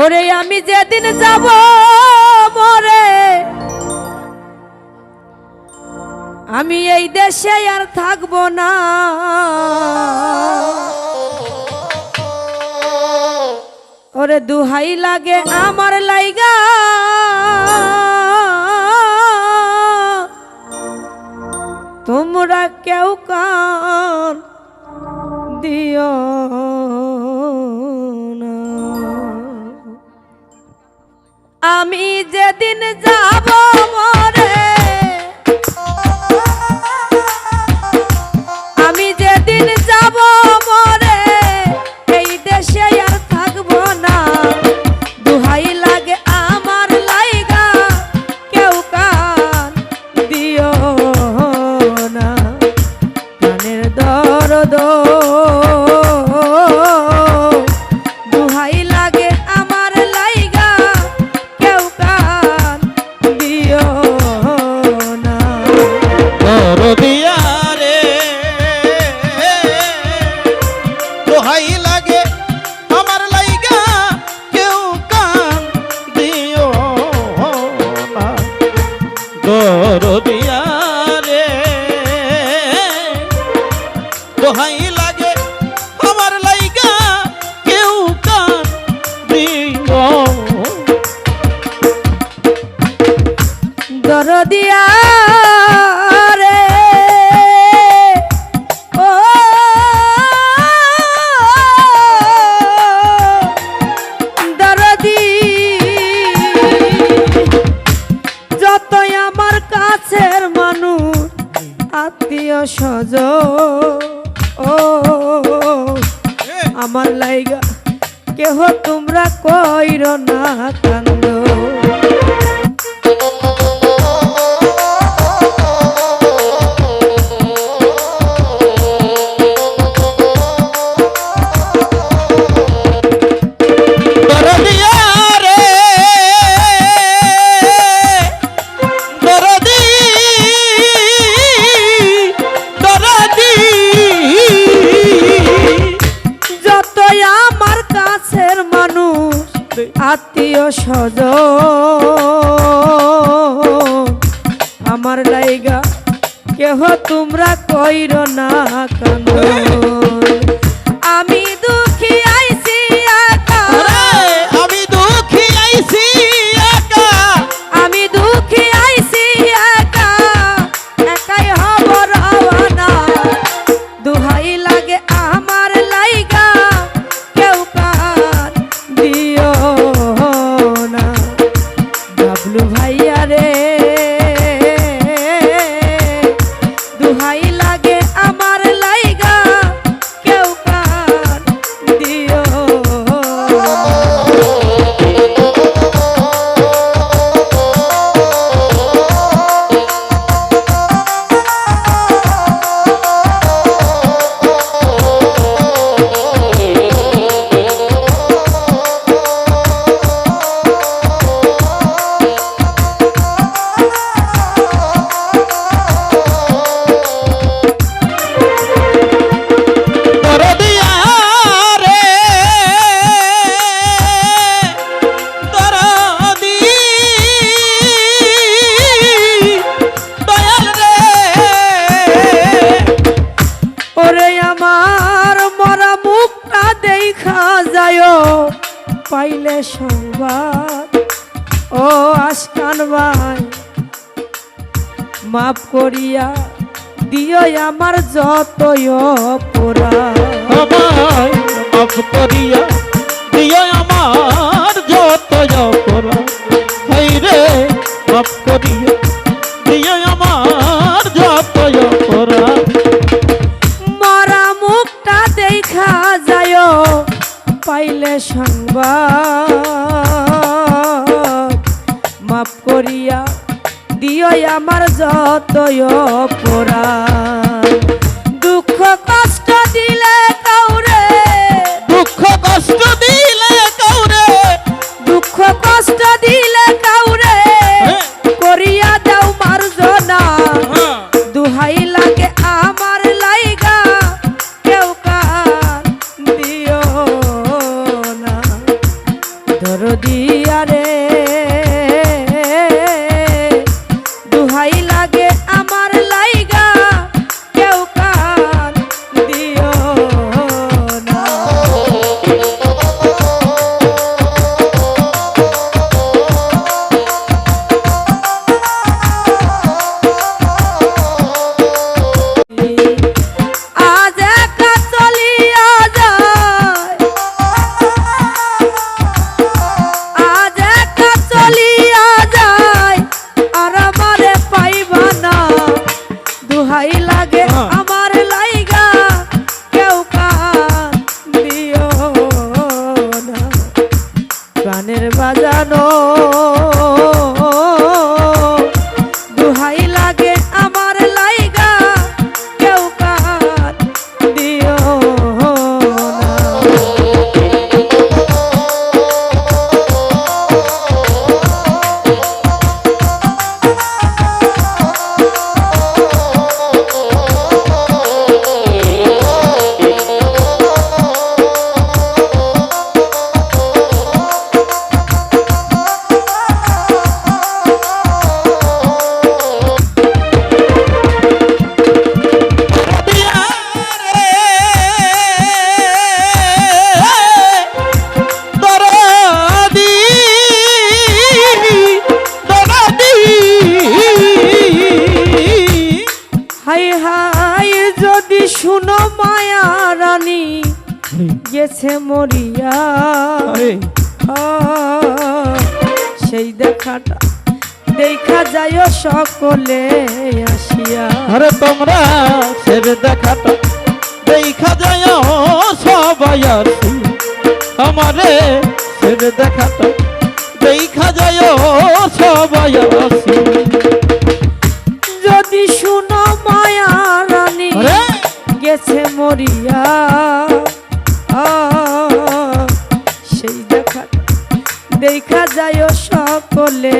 ওরে আমি যেদিন যাব মরে, আমি এই দেশে আর থাকব না। ওরে দুহাই লাগে আমার লাইগা। তোমরা কেউ কান দরদিয়া রে দোহাই লাগে আমার লাইগা কেউ কান দিব দরদিয়া সজ। ও আমার লাইগা কেহ তোমরা কইর না কান্দ। কইর না কান? আমি সংবাদ ও আস্কান ভাই, মাফ করিয়া দিও আমার যতই অপরাধ। মাফ করিয়া দিও আমার যতই অপরাধ। রে মাফ করিয়া দিয় আমার যত অপরাধ। গেছে মরিয়া। সেই দেখাটা দেখা যায় সকলে আসিয়া। আরে তোমরা সে দেখাটা দেখা যায় সবাই আসি আমারে সে দেখাটা দেখা যায় সবাই আসি যদি শুনো মায়া রানী গেছে মরিয়া। দেখা যায় সকলে